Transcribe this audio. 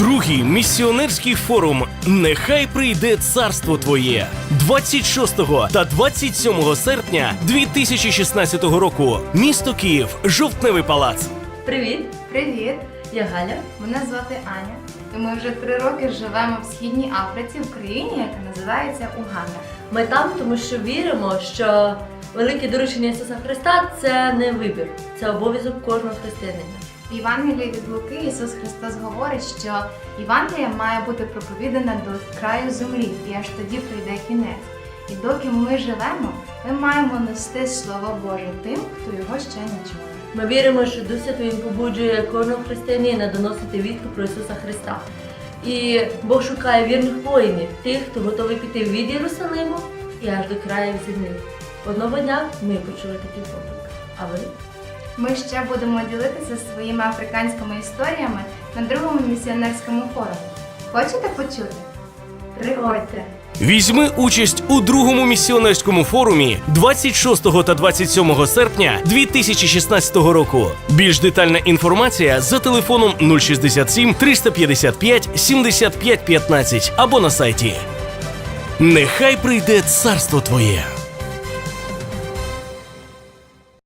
Другий місіонерський форум Нехай прийде царство твоє 26 та 27 серпня 2016 року. Місто Київ, жовтневий палац. Привіт, Привіт! я Галя. Мене звати Аня. І ми вже три роки живемо в східній Африці, в країні, яка називається Уганда. Ми там, тому що віримо, що велике доручення Ісуса Христа це не вибір, це обов'язок кожного християнина. В Євангелії від Луки Ісус Христос говорить, що Євангелія має бути проповідана до краю землі, і аж тоді прийде кінець. І доки ми живемо, ми маємо нести Слово Боже тим, хто його ще не чує. Ми віримо, що Дух Святий побуджує кожного християнина доносити вістку про Ісуса Христа. І Бог шукає вірних воїнів, тих, хто готовий піти від Єрусалиму і аж до краю землі. Одного дня ми почули такий поклик. А ви? Ми ще будемо ділитися своїми африканськими історіями на другому місіонерському форумі. Хочете почути? Приходьте! Візьми участь у другому місіонерському форумі 26 та 27 серпня 2016 року. Більш детальна інформація за телефоном 067 355 75 15 або на сайті. Нехай прийде царство твоє.